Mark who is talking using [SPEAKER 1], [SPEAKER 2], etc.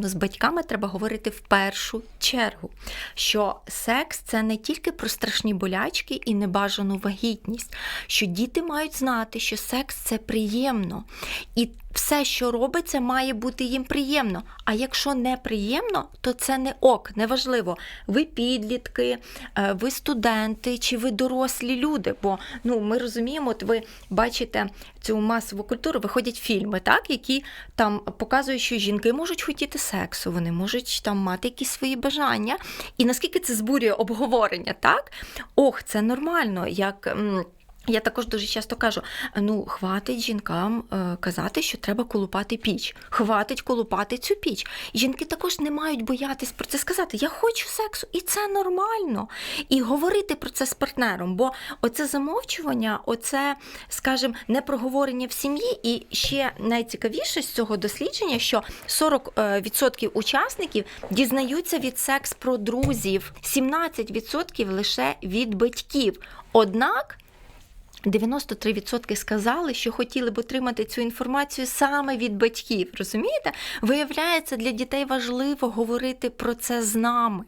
[SPEAKER 1] напевно, з батьками треба говорити в першу чергу, що секс це не тільки про страшні болячки і небажану вагітність, що діти мають знати, що секс це приємно. І все, що робиться, має бути їм приємно. А якщо не приємно, то це не ок, неважливо. Ви підлітки, е, ви студенти чи ви дорослі люди. Бо ну ми розуміємо, от ви бачите цю масову культуру, виходять фільми, так, які там показують, що жінки можуть хотіти сексу, вони можуть там мати якісь свої бажання. І наскільки це збурює обговорення, так? Ох, це нормально. як... я також дуже часто кажу: ну, хватить жінкам е, казати, що треба колупати піч. Хватить колупати цю піч. Жінки також не мають боятись про це сказати. Я хочу сексу, і це нормально. І говорити про це з партнером. Бо оце замовчування, оце, скажімо, непроговорення в сім'ї. І ще найцікавіше з цього дослідження, що 40% учасників дізнаються від секс про друзів, 17% лише від батьків. Однак. 93% сказали, що хотіли б отримати цю інформацію саме від батьків. Розумієте? Виявляється, для дітей важливо говорити про це з нами.